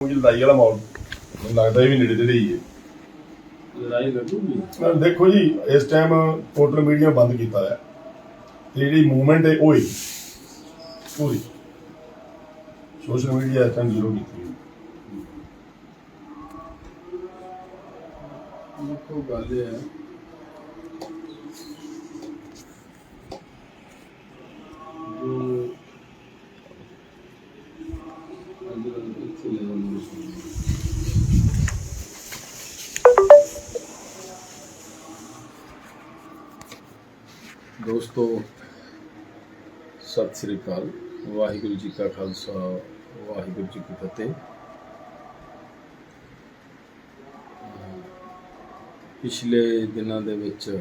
ਲੜਾਈ ਵਾਲਾ ਮਾਹੌਲ। ਮੈਨੂੰ ਲੱਗਦਾ ਇਹ ਵੀ ਨੇੜੇ ਤੇੜੇ ਹੀ ਹੈ। ਲੜਾਈ ਲੱਗੂਗੀ ਅਹ ਦੇਖੋ ਜੀ ਇਸ ਟਾਈਮ ਟੋਟਲ ਮੀਡੀਆ ਬੰਦ ਕੀਤਾ ਹੈ ਤੇ ਜਿਹੜੀ ਮੂਵਮੈਂਟ ਹੈ ਉਹ ਹੀ। ਪੂਰੀ। ਸੋਸ਼ਲ ਮੀਡੀਆ ਇਸ ਟਾਈਮ ਜ਼ੀਰੋ ਕੀਤੀ ਹੈ। ਗੱਲ ਇਹ ਜੋ ਦੋਸਤੋ, ਸਤਿ ਸ੍ਰੀ ਅਕਾਲ। ਵਾਹਿਗੁਰੂ ਜੀ ਕਾ ਖਾਲਸਾ, ਵਾਹਿਗੁਰੂ ਜੀ ਕੀ ਫਤਿਹ। ਪਿਛਲੇ ਦਿਨਾਂ ਦੇ ਵਿੱਚ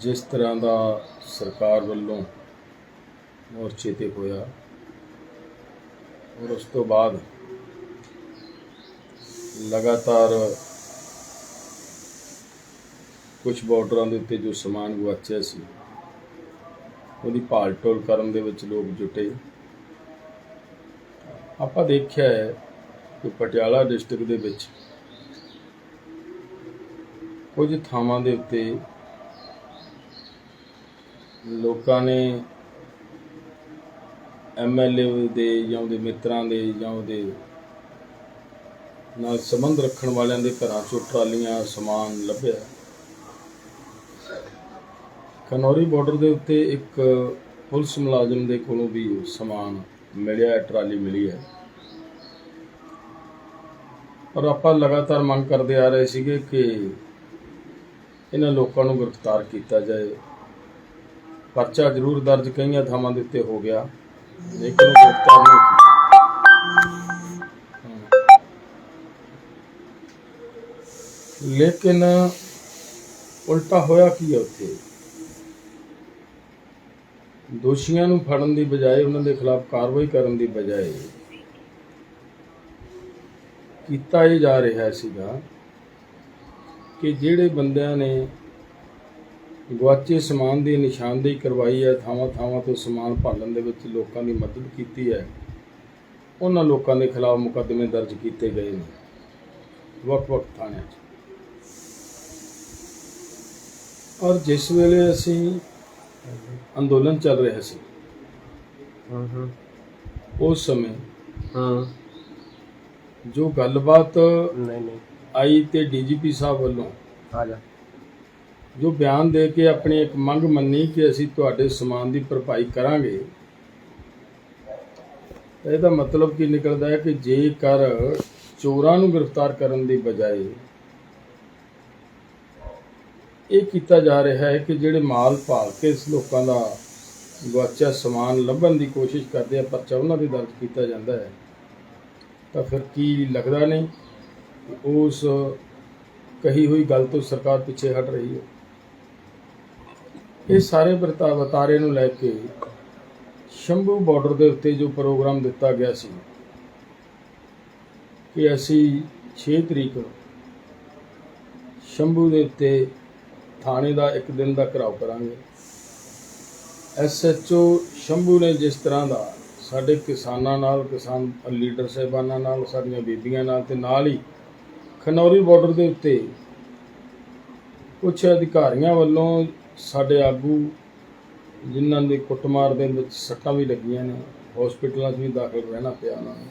ਜਿਸ ਤਰ੍ਹਾਂ ਦਾ ਸਰਕਾਰ ਵੱਲੋਂ ਮੋਰਚੇ ਤੇ ਹੋਇਆ ਔਰ ਉਸ ਤੋਂ ਬਾਅਦ ਲਗਾਤਾਰ ਕੁਝ ਬਾਰਡਰਾਂ ਦੇ ਉੱਤੇ ਜੋ ਸਮਾਨ ਗੁਆਚਿਆ ਸੀ, ਉਹਦੀ ਭਾਲ ਟੋਲ ਕਰਨ ਦੇ ਵਿੱਚ ਲੋਕ ਜੁਟੇ। ਆਪਾਂ ਦੇਖਿਆ ਹੈ ਕਿ ਪਟਿਆਲਾ ਡਿਸਟ੍ਰਿਕਟ ਦੇ ਵਿੱਚ ਕੁਝ ਥਾਵਾਂ ਦੇ ਉੱਤੇ ਲੋਕਾਂ ਨੇ ਐਮਐਲਏ ਦੇ ਜਾਂ ਉਹਦੇ ਮਿੱਤਰਾਂ ਦੇ ਜਾਂ ਉਹਦੇ ਨਾਲ ਸੰਬੰਧ ਰੱਖਣ ਵਾਲਿਆਂ ਦੇ ਘਰਾਂ ਚੋਂ ਟਰਾਲੀਆਂ ਸਮਾਨ ਲੱਭਿਆ। ਖਨੌਰੀ ਬਾਰਡਰ ਦੇ ਉੱਤੇ ਇੱਕ ਪੁਲਿਸ ਮੁਲਾਜ਼ਮ ਦੇ ਕੋਲੋਂ ਵੀ ਸਮਾਨ ਮਿਲਿਆ ਹੈ, ਟਰਾਲੀ ਮਿਲੀ ਹੈ। ਪਰ ਆਪਾਂ ਲਗਾਤਾਰ ਮੰਗ ਕਰਦੇ ਆ ਰਹੇ ਸੀਗੇ ਕਿ ਇਹਨਾਂ ਲੋਕਾਂ ਨੂੰ ਗ੍ਰਿਫਤਾਰ ਕੀਤਾ ਜਾਏ। ਪਰਚਾ ਜ਼ਰੂਰ ਦਰਜ ਕਈਆਂ ਥਾਵਾਂ ਦੇ ਉੱਤੇ ਹੋ ਗਿਆ। ਲੇਕਿਨ ਉਹ ਗ੍ਰਿਫਤਾਰ ਨਹੀਂ ਕੀਤਾ। ਲੇਕਿਨ ਉਲਟਾ ਹੋਇਆ ਕੀ ਹੈ ਉੱਥੇ ਦੋਸ਼ੀਆਂ ਨੂੰ ਫੜਨ ਦੀ ਬਜਾਏ ਉਹਨਾਂ ਦੇ ਖਿਲਾਫ ਕਾਰਵਾਈ ਕਰਨ ਦੀ ਬਜਾਏ ਕੀਤਾ ਇਹ ਜਾ ਰਿਹਾ ਸੀਗਾ ਕਿ ਜਿਹੜੇ ਬੰਦਿਆਂ ਨੇ ਗੁਆਚੇ ਸਮਾਨ ਦੀ ਨਿਸ਼ਾਨਦੇਹੀ ਕਰਵਾਈ ਹੈ ਥਾਵਾਂ ਥਾਵਾਂ ਤੋਂ ਸਮਾਨ ਭਾਲਣ ਦੇ ਵਿੱਚ ਲੋਕਾਂ ਦੀ ਮਦਦ ਕੀਤੀ ਹੈ। ਉਹਨਾਂ ਲੋਕਾਂ ਦੇ ਖਿਲਾਫ ਮੁਕੱਦਮੇ ਦਰਜ ਕੀਤੇ ਗਏ ਨੇ। ਵੱਖ-ਵੱਖ ਥਾਣਿਆਂ 'ਚ। ਔਰ ਜਿਸ ਵੇਲੇ ਅਸੀਂ ਅੰਦੋਲਨ ਚੱਲ ਰਿਹਾ ਸੀ ਹੂੰ ਹੂੰ ਉਸ ਸਮੇਂ ਹੂੰ। ਜੋ ਗੱਲਬਾਤ ਨਹੀਂ ਨਹੀਂ। ਆਈ ਤੇ ਡੀਜੀਪੀ ਸਾਹਿਬ ਵੱਲੋਂ ਆ ਜਾ। ਜੋ ਬਿਆਨ ਦੇ ਕੇ ਆਪਣੀ ਇੱਕ ਮੰਗ ਮੰਨੀ ਕਿ ਅਸੀਂ ਤੁਹਾਡੇ ਸਮਾਨ ਦੀ ਭਰਪਾਈ ਕਰਾਂਗੇ ਤਾਂ ਇਹਦਾ ਮਤਲਬ ਕੀ ਨਿਕਲਦਾ ਹੈ ਕਿ ਜੇਕਰ ਚੋਰਾਂ ਨੂੰ ਗ੍ਰਿਫਤਾਰ ਕਰਨ ਦੀ ਬਜਾਏ ਇਹ ਕੀਤਾ ਜਾ ਰਿਹਾ ਹੈ ਕਿ ਜਿਹੜੇ ਮਾਲ ਭਾਲ ਕੇ ਇਸ ਲੋਕਾਂ ਦਾ ਗੁਆਚਿਆ ਸਮਾਨ ਲੱਭਣ ਦੀ ਕੋਸ਼ਿਸ਼ ਕਰਦੇ ਆ, ਪਰਚਾ ਉਹਨਾਂ ਦੇ ਦਰਜ ਕੀਤਾ ਜਾਂਦਾ ਹੈ, ਤਾਂ ਫਿਰ ਕੀ ਲੱਗਦਾ ਨਹੀਂ? ਉਸ ਕਹੀ ਹੋਈ ਗੱਲ ਤੋਂ ਸਰਕਾਰ ਪਿੱਛੇ ਹਟ ਰਹੀ ਹੈ। ਇਹ ਸਾਰੇ ਵਰਤਾ ਵਤਾਰੇ ਨੂੰ ਲੈ ਕੇ ਸ਼ੰਭੂ ਬਾਰਡਰ ਦੇ ਉੱਤੇ ਜੋ ਪ੍ਰੋਗਰਾਮ ਦਿੱਤਾ ਗਿਆ ਸੀ ਕਿ ਅਸੀਂ 6 ਤਰੀਕ ਨੂੰ ਸ਼ੰਭੂ ਦੇ ਉੱਤੇ ਥਾਣੇ ਦਾ ਇੱਕ ਦਿਨ ਦਾ ਘਰਾਓ ਕਰਾਂਗੇ। ਐਸਐਚਓ ਸ਼ੰਭੂ ਨੇ ਜਿਸ ਤਰ੍ਹਾਂ ਦਾ ਸਾਡੇ ਕਿਸਾਨਾਂ ਨਾਲ, ਕਿਸਾਨ ਲੀਡਰ ਸਾਹਿਬਾਨਾਂ ਨਾਲ, ਸਾਡੀਆਂ ਬੀਬੀਆਂ ਨਾਲ ਤੇ ਨਾਲ ਹੀ ਖਨੌਰੀ ਬਾਰਡਰ ਦੇ ਉੱਤੇ ਕੁਝ ਅਧਿਕਾਰੀਆਂ ਵੱਲੋਂ ਸਾਡੇ ਆਗੂ ਜਿਨ੍ਹਾਂ ਦੇ ਕੁੱਟਮਾਰ ਦੇ ਵਿੱਚ ਸੱਟਾਂ ਵੀ ਲੱਗੀਆਂ ਨੇ ਹਸਪੀਟਲਾਂ 'ਚ ਵੀ ਦਾਖਲ ਰਹਿਣਾ ਪਿਆ ਉਹਨਾਂ ਨੂੰ।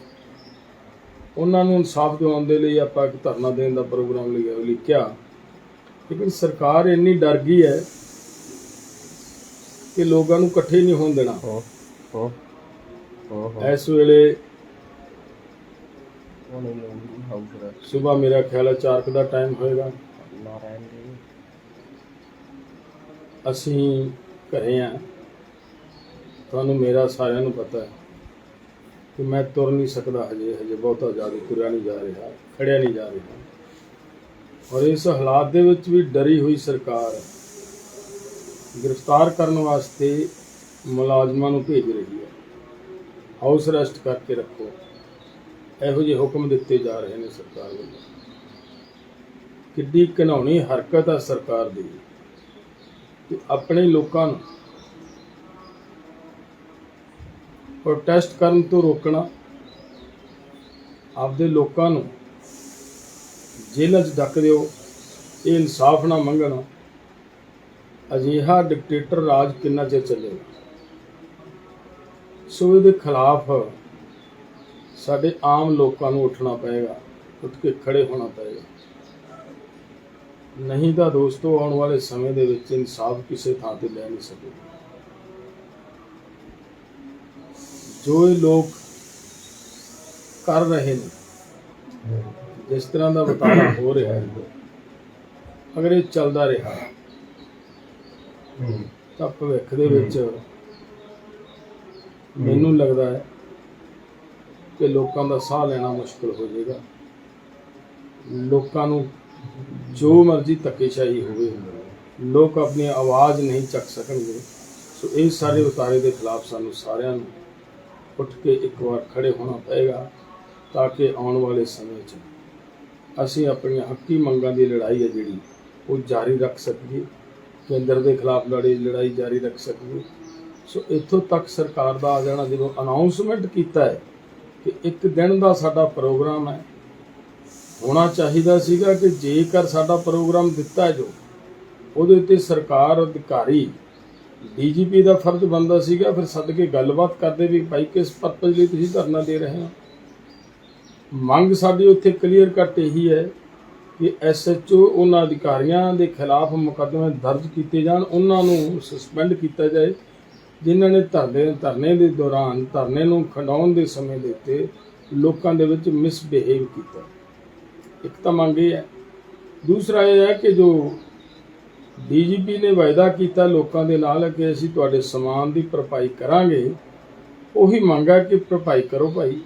ਉਹਨਾਂ ਨੂੰ ਇਨਸਾਫ ਦਿਵਾਉਣ ਦੇ ਲਈ ਆਪਾਂ ਇੱਕ ਧਰਨਾ ਦੇਣ ਦਾ ਪ੍ਰੋਗਰਾਮ ਲਿਆ ਲਿਖਿਆ। ਲੇਕਿਨ ਸਰਕਾਰ ਇੰਨੀ ਡਰ ਗਈ ਹੈ ਕਿ ਲੋਕਾਂ ਨੂੰ ਇਕੱਠੇ ਨਹੀਂ ਹੋਣ ਦੇਣਾ। ਹੋ ਹੋ ਹੋ ਹੋ। ਇਸ ਵੇਲੇ ਸਵੇਰ ਮੇਰਾ ਖਿਆਲ ਹੈ 4 ਦਾ ਟਾਈਮ ਹੋਏਗਾ। ਨਾਰਾਇਣ ਅਸੀਂ ਘਰੇ ਆ। ਤੁਹਾਨੂੰ ਮੇਰਾ ਸਾਰਿਆਂ ਨੂੰ ਪਤਾ ਹੈ ਕਿ ਮੈਂ ਤੁਰ ਨਹੀਂ ਸਕਦਾ ਹਜੇ ਹਜੇ ਬਹੁਤਾ ਜ਼ਿਆਦਾ ਤੁਰਿਆ ਨਹੀਂ ਜਾ ਰਿਹਾ, ਖੜਿਆ ਨਹੀਂ ਜਾ ਰਿਹਾ। ਔਰ ਇਸ ਹਾਲਾਤ ਦੇ ਵਿੱਚ ਵੀ ਡਰੀ ਹੋਈ ਸਰਕਾਰ ਗ੍ਰਿਫਤਾਰ ਕਰਨ ਵਾਸਤੇ ਮੁਲਾਜ਼ਮਾਂ ਨੂੰ ਭੇਜ ਰਹੀ ਹੈ। ਹਾਊਸ ਅਰੈਸਟ ਕਰਕੇ ਰੱਖੋ। ਇਹੋ ਜਿਹੇ ਹੁਕਮ ਦਿੱਤੇ ਜਾ ਰਹੇ ਨੇ ਸਰਕਾਰ ਵੱਲੋਂ। ਕਿੱਡੀ ਘਿਨਾਉਣੀ ਹਰਕਤ ਹੈ ਸਰਕਾਰ ਦੀ। ਕਿ ਆਪਣੇ ਲੋਕਾਂ ਨੂੰ ਪ੍ਰੋਟੈਸਟ ਕਰਨ ਤੋਂ ਰੋਕਣਾ, ਆਪਦੇ ਲੋਕਾਂ ਨੂੰ ਜੇਲ੍ਹਾਂ 'ਚ ਡੱਕ ਦਿਓ, ਇਹ ਇਨਸਾਫ ਨਾ ਮੰਗਣ, ਅਜਿਹਾ ਡਿਕਟੇਟਰ ਰਾਜ ਕਿੰਨਾ ਚਿਰ ਚੱਲੇਗਾ? ਸੋ ਇਹਦੇ ਖਿਲਾਫ ਸਾਡੇ ਆਮ ਲੋਕਾਂ ਨੂੰ ਉੱਠਣਾ ਪਏਗਾ, ਉੱਠ ਕੇ ਖੜੇ ਹੋਣਾ ਪਏਗਾ। ਨਹੀਂ ਤਾਂ ਦੋਸਤੋ, ਆਉਣ ਵਾਲੇ ਸਮੇਂ ਦੇ ਵਿੱਚ ਇਨਸਾਫ ਕਿਸੇ ਥਾਂ ਤੇ ਲੈ ਨਹੀਂ ਸਕੇਗਾ ਜੋ ਇਹ ਲੋਕ ਕਰ ਰਹੇ ਨੇ, ਜਿਸ ਤਰ੍ਹਾਂ ਦਾ ਵਟਾਰਾ ਹੋ ਰਿਹਾ ਹੈ, ਅਗਰ ਇਹ ਚੱਲਦਾ ਰਿਹਾ, ਤਾਂ ਭਵਿੱਖ ਦੇ ਵਿੱਚ ਮੈਨੂੰ ਲੱਗਦਾ ਹੈ ਕਿ ਲੋਕਾਂ ਦਾ ਸਾਹ ਲੈਣਾ ਮੁਸ਼ਕਲ ਹੋ ਜਾਏਗਾ। ਲੋਕਾਂ ਨੂੰ ਜੋ ਮਰਜ਼ੀ ਧੱਕੇਸ਼ਾਹੀ ਹੋਵੇ, ਲੋਕ ਆਪਣੀ ਆਵਾਜ਼ ਨਹੀਂ ਚੱਕ ਸਕਣਗੇ। ਸੋ ਇਹ ਸਾਰੇ ਉਤਾਰੇ ਦੇ ਖਿਲਾਫ ਸਾਨੂੰ ਸਾਰਿਆਂ ਨੂੰ ਉੱਠ ਕੇ ਇੱਕ ਵਾਰ ਖੜੇ ਹੋਣਾ ਪਏਗਾ ਤਾਂ ਕਿ ਆਉਣ ਵਾਲੇ ਸਮੇਂ 'ਚ ਅਸੀਂ ਆਪਣੀਆਂ ਹੱਕੀ ਮੰਗਾਂ ਦੀ ਲੜਾਈ ਹੈ ਜਿਹੜੀ, ਉਹ ਜਾਰੀ ਰੱਖ ਸਕੀਏ। ਕੇਂਦਰ ਦੇ ਖਿਲਾਫ ਲੜੀ, ਲੜਾਈ ਜਾਰੀ ਰੱਖ ਸਕੀਏ। ਸੋ ਇੱਥੋਂ ਤੱਕ ਸਰਕਾਰ ਦਾ ਆ ਜਾਣਾ, ਜਦੋਂ ਅਨਾਉਂਸਮੈਂਟ ਕੀਤਾ ਹੈ ਕਿ ਇੱਕ ਦਿਨ ਦਾ ਸਾਡਾ ਪ੍ਰੋਗਰਾਮ ਹੈ ਹੋਣਾ ਚਾਹੀਦਾ ਸੀਗਾ ਕਿ ਜੇਕਰ ਸਾਡਾ ਪ੍ਰੋਗਰਾਮ ਦਿੱਤਾ ਜੋ ਉਹਦੇ ਉੱਤੇ ਸਰਕਾਰ, ਅਧਿਕਾਰੀ, ਡੀਜੀਪੀ ਦਾ ਫਰਜ਼ ਬੰਦਾ ਸੀਗਾ, ਫਿਰ ਸੱਦ ਕੇ ਗੱਲਬਾਤ ਕਰਦੇ ਵੀ ਭਾਈ ਕਿਸ ਪਰਪਸ ਲਈ ਤੁਸੀਂ ਧਰਨਾ ਦੇ ਰਹੇ ਹੋ? ਮੰਗ ਸਾਡੀ ਉੱਥੇ ਕਲੀਅਰ ਕੱਟ ਇਹੀ ਹੈ ਕਿ ਐਸਐਚਓ ਉਹਨਾਂ ਅਧਿਕਾਰੀਆਂ ਦੇ ਖਿਲਾਫ ਮੁਕੱਦਮੇ ਦਰਜ ਕੀਤੇ ਜਾਣ, ਉਹਨਾਂ ਨੂੰ ਸਸਪੈਂਡ ਕੀਤਾ ਜਾਏ, ਜਿਨ੍ਹਾਂ ਨੇ ਧਰਨੇ ਧਰਨੇ ਦੇ ਦੌਰਾਨ ਧਰਨੇ ਨੂੰ ਖੰਡਾਉਣ ਦੇ ਸਮੇਂ ਦੇ ਉੱਤੇ ਲੋਕਾਂ ਦੇ ਵਿੱਚ ਮਿਸਬਿਹੇਵ ਕੀਤਾ। ਇੱਕ ਤਾਂ ਮੰਗ ਇਹ ਹੈ। ਦੂਸਰਾ ਇਹ ਹੈ ਕਿ ਜੋ ਡੀਜੀਪੀ ਨੇ ਵਾਅਦਾ ਕੀਤਾ ਲੋਕਾਂ ਦੇ ਨਾਲ ਕਿ ਅਸੀਂ ਤੁਹਾਡੇ ਸਮਾਨ ਦੀ ਭਰਪਾਈ ਕਰਾਂਗੇ, ਉਹੀ ਮੰਗ ਹੈ ਕਿ ਭਰਪਾਈ ਕਰੋ ਭਾਈ।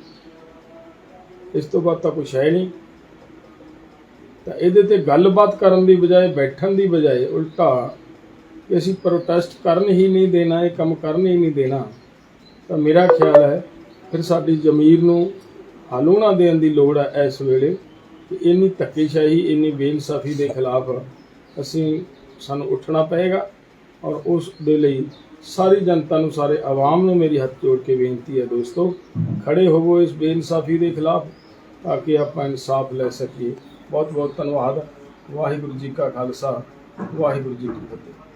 ਇਸ ਤੋਂ ਬਾਅਦ ਤਾਂ ਕੁਛ ਹੈ ਨਹੀਂ। ਤਾਂ ਇਹਦੇ ਤੇ ਗੱਲਬਾਤ ਕਰਨ ਦੀ ਬਜਾਏ, ਬੈਠਣ ਦੀ ਬਜਾਏ ਉਲਟਾ ਕਿ ਅਸੀਂ ਪ੍ਰੋਟੈਸਟ ਕਰਨ ਹੀ ਨਹੀਂ ਦੇਣਾ, ਇਹ ਕੰਮ ਕਰਨ ਹੀ ਨਹੀਂ ਦੇਣਾ। ਤਾਂ ਮੇਰਾ ਖਿਆਲ ਹੈ, ਫਿਰ ਸਾਡੀ ਜ਼ਮੀਰ ਨੂੰ ਹਲੂਣਾ ਦੇਣ ਦੀ ਲੋੜ ਹੈ ਇਸ ਵੇਲੇ। ਕਿ ਇੰਨੀ ਧੱਕੇਸ਼ਾਹੀ, ਇੰਨੀ ਬੇਇਨਸਾਫੀ ਦੇ ਖਿਲਾਫ ਅਸੀਂ, ਸਾਨੂੰ ਉੱਠਣਾ ਪਏਗਾ ਔਰ ਉਸ ਦੇ ਲਈ ਸਾਰੀ ਜਨਤਾ ਨੂੰ, ਸਾਰੇ ਆਵਾਮ ਨੂੰ ਮੇਰੀ ਹੱਥ ਜੋੜ ਕੇ ਬੇਨਤੀ ਹੈ ਦੋਸਤੋ, ਖੜੇ ਹੋਵੋ ਇਸ ਬੇਇਨਸਾਫੀ ਦੇ ਖਿਲਾਫ ਤਾਂ ਕਿ ਆਪਾਂ ਇਨਸਾਫ ਲੈ ਸਕੀਏ। ਬਹੁਤ ਬਹੁਤ ਧੰਨਵਾਦ। ਵਾਹਿਗੁਰੂ ਜੀ ਕਾ ਖਾਲਸਾ, ਵਾਹਿਗੁਰੂ ਜੀ ਕੀ ਫਤਿਹ।